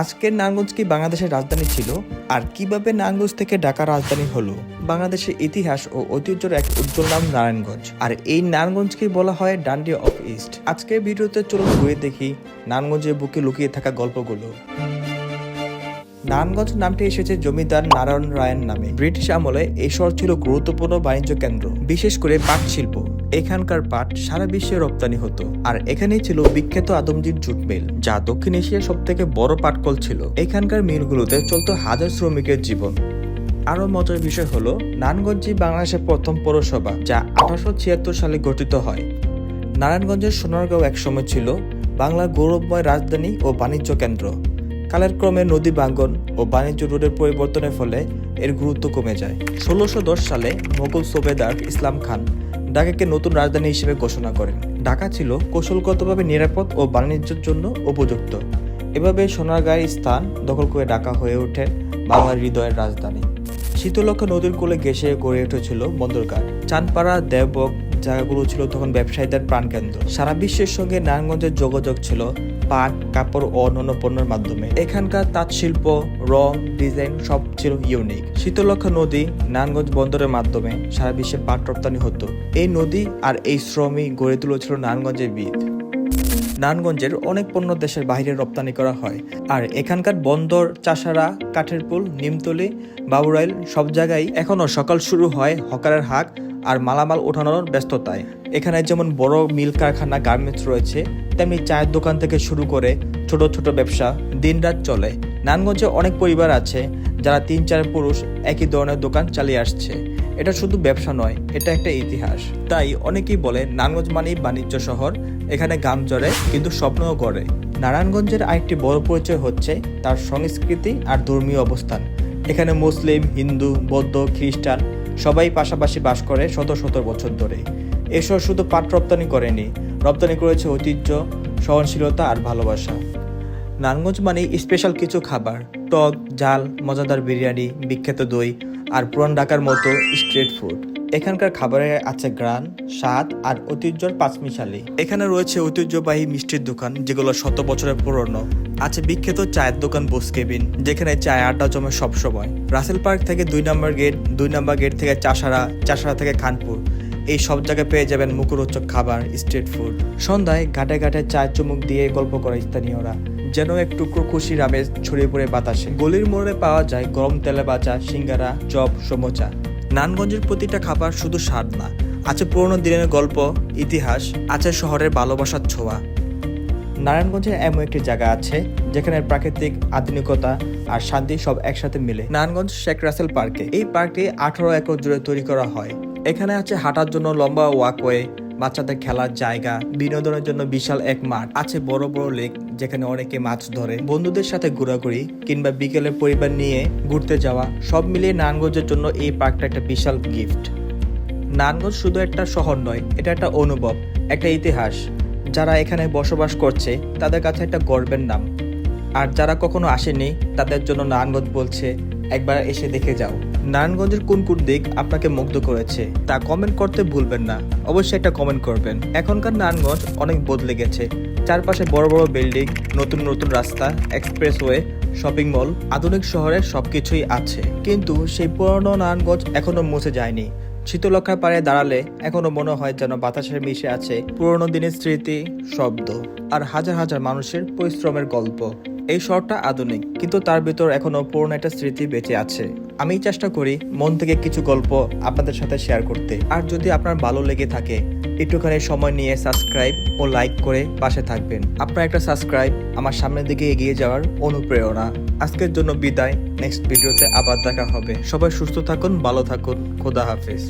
আজকের নারায়ণগঞ্জ কি বাংলাদেশের রাজধানী ছিল? আর কীভাবে নারায়ণগঞ্জ থেকে ঢাকা রাজধানী হলো? বাংলাদেশের ইতিহাস ও ঐতিহ্যের এক উজ্জ্বল নাম নারায়ণগঞ্জ। আর এই নারায়ণগঞ্জকে বলা হয়? Dundee of East. আজকের ভিডিওতে চলুন ঘুরে দেখি নারায়ণগঞ্জের বুকে লুকিয়ে থাকা গল্পগুলো। নারায়ণগঞ্জ নামটি এসেছে জমিদার নারায়ণ রায়ের নামে। ব্রিটিশ আমলে এই শহর ছিল গুরুত্বপূর্ণ বাণিজ্য কেন্দ্র, বিশেষ করে পাট শিল্প। এখানকার পাট সারা বিশ্বে রপ্তানি হতো, আর এখানেই ছিল বিখ্যাত আদমজির জুট মিল, যা দক্ষিণ এশিয়ার সব থেকে বড় পাটকল ছিল। এখানকার মিলগুলোতে চলতো হাজার শ্রমিকের জীবন। আরও মজার বিষয় হলো, নারায়ণগঞ্জই বাংলাদেশের প্রথম পৌরসভা, যা আঠারোশো ছিয়াত্তর সালে গঠিত হয়। নারায়ণগঞ্জের সোনারগাঁও একসময় ছিল বাংলার গৌরবময় রাজধানী ও বাণিজ্য কেন্দ্র। কালের ক্রমে নদী ভাঙ্গন ও বাণিজ্য রোডের পরিবর্তনের ফলে এর গুরুত্ব কমে যায়। ষোলোশো সালে মোগল সুবেদার ইসলাম খান ঢাকাকে নতুন রাজধানী হিসেবে ঘোষণা করেন। ঢাকা ছিল কৌশলগতভাবে নিরাপদ ও বাণিজ্যের জন্য উপযুক্ত। এভাবে সোনারগাঁয়ের স্থান দখল করে ঢাকা হয়ে ওঠে বাংলার হৃদয়ের রাজধানী। শীতলক্ষ নদীর কোলে গেসে গড়ে উঠেছিল বন্দরঘাট চাঁদপাড়া, দেবক জায়গাগুলো ছিল তখন ব্যবসায়ীদের প্রাণকেন্দ্র। সারা বিশ্বের সঙ্গে নারায়ণগঞ্জের যোগাযোগ ছিল পাট, কাপড় ও অন্যান্য পণ্যের মাধ্যমে। এখানকার তাঁত শিল্প রং, ডিজাইন সব ছিল ইউনিক। শীতলক্ষ নদী নারায়ণগঞ্জ বন্দরের মাধ্যমে সারা বিশ্বে পাট রপ্তানি হতো। এই নদী আর এই শ্রমই গড়ে তুলেছিল নারায়ণগঞ্জের বিদ নারায়ণগঞ্জের অনেক পণ্য দেশের বাইরে রপ্তানি করা হয়। আর এখানকার বন্দর, চাষারা, কাঠের পুল, নিমতলি, বাবুরাইল সব জায়গায় এখনও সকাল শুরু হয় হকারের হাক আর মালামাল ওঠানোর ব্যস্ততায়। এখানে যেমন বড় মিল কারখানা গার্মেন্টস রয়েছে, তেমনি চায়ের দোকান থেকে শুরু করে ছোট ছোট ব্যবসা দিনরাত চলে। নারায়ণগঞ্জে অনেক পরিবার আছে, যারা তিন চার পুরুষ একই ধরনের দোকান চালিয়ে আসছে। এটা শুধু ব্যবসা নয়, এটা একটা ইতিহাস। তাই অনেকেই বলে নারায়ণগঞ্জ মানেই বাণিজ্য শহর, এখানে গাম জড়ে কিন্তু স্বপ্নও গড়ে। নারায়ণগঞ্জের আরেকটি বড় পরিচয় হচ্ছে তার সংস্কৃতি আর ধর্মীয় অবস্থান। এখানে মুসলিম, হিন্দু, বৌদ্ধ, খ্রিস্টান সবাই পাশাপাশি বাস করে শত শত বছর ধরে। এসব শুধু পাট রপ্তানি করেনি, রপ্তানি করেছে ঐতিহ্য, সহনশীলতা আর ভালোবাসা। নানগঞ্জ মানে স্পেশাল কিছু খাবার, টক, জাল, মজাদার বিরিয়ানি, বিখ্যাত দই আর পুরান ঢাকার মতো স্ট্রিট ফুড এখানকার খাবারে আছে গ্রান, স্বাদ আর ঐতিহ্যর পাঁচমিশালি। এখানে রয়েছে ঐতিহ্যবাহী মিষ্টির দোকান, যেগুলো শত বছরের পুরনো। আছে বিখ্যাত চায়ের দোকান বোস কেবিন, যেখানে চায় আড্ডা জমে সবসময়। রাসেল পার্ক থেকে দুই নম্বর গেট, দুই নম্বর গেট থেকে চাষারা চাষারা থেকে খানপুর। এই সব জায়গায় পেয়ে যাবেন মুখরোচক খাবার, স্ট্রিট ফুড। সন্ধ্যায় ঘাটে ঘাটে চায় চুমুক দিয়ে গল্প করে স্থানীয়রা। যেন এক টুকরো খুশির আমেজ ছড়িয়ে পড়ে বাতাসে। গলির মোড়ে পাওয়া যায় গরম তেলে বাজা সিঙ্গারা, চপ, সমোচা। নানগঞ্জের প্রতিটা খাবার শুধু স্বাদ না, আছে পুরনো দিনের গল্প, ইতিহাস, আছে শহরের ভালোবাসার ছোঁয়া। নারায়ণগঞ্জের এমন একটি জায়গা আছে, যেখানে প্রাকৃতিক আধুনিকতা আর শান্তি সব একসাথে মিলে। নারায়ণগঞ্জ শেখ রাসেল পার্কে। এই পার্কটি আঠারো একর জুড়ে তৈরি করা হয়। এখানে আছে হাঁটার জন্য লম্বা ওয়াকওয়ে বাচ্চাদের খেলার জায়গা, বিনোদনের জন্য বিশাল এক মাঠ। আছে বড় বড় লেক যেখানে অনেকে মাছ ধরে। বন্ধুদের সাথে ঘোরাঘুরি কিংবা বিকেলে পরিবার নিয়ে ঘুরতে যাওয়া, সব মিলিয়ে নারায়ণগঞ্জের জন্য এই পার্কটা একটা বিশাল গিফট নারায়ণগঞ্জ শুধু একটা শহর নয়, এটা একটা অনুভব, একটা ইতিহাস। যারা এখানে বসবাস করছে, তাদের কাছে একটা গর্বের নাম। আর যারা কখনো আসেনি, তাদের জন্য নারায়ণগঞ্জ বলছে, একবার এসে দেখে যাও। নারায়ণগঞ্জের কোন কোন দিক আপনাকে মুগ্ধ করেছে, তা কমেন্ট করতে ভুলবেন না। অবশ্যই একটা কমেন্ট করবেন। এখনকার নারায়ণগঞ্জ অনেক বদলে গেছে। চারপাশে বড় বড় বিল্ডিং নতুন নতুন রাস্তা এক্সপ্রেসওয়ে শপিং মল আধুনিক শহরে সবকিছুই আছে। কিন্তু সেই পুরনো নারায়ণগঞ্জ এখনও মুছে যায়নি। শীতলক্ষার পাড়ে দাঁড়ালে এখনও মনে হয় যেন বাতাসের মিশে আছে পুরনো দিনের স্মৃতি, শব্দ, আর হাজার হাজার মানুষের পরিশ্রমের গল্প। এই শহরটা আধুনিক, কিন্তু তার ভিতর এখনও পুরনো একটা স্মৃতি বেঁচে আছে। আমি চেষ্টা করি মন থেকে কিছু গল্প আপনাদের সাথে শেয়ার করতে। আর যদি আপনার ভালো লেগে থাকে, একটুখানি সময় নিয়ে সাবস্ক্রাইব ও লাইক করে পাশে থাকবেন। আপনার একটা সাবস্ক্রাইব আমার সামনের দিকে এগিয়ে যাওয়ার অনুপ্রেরণা। আজকের জন্য বিদায় নেক্সট ভিডিওতে আবার দেখা হবে। সবাই সুস্থ থাকুন, ভালো থাকুন, খোদা হাফেজ।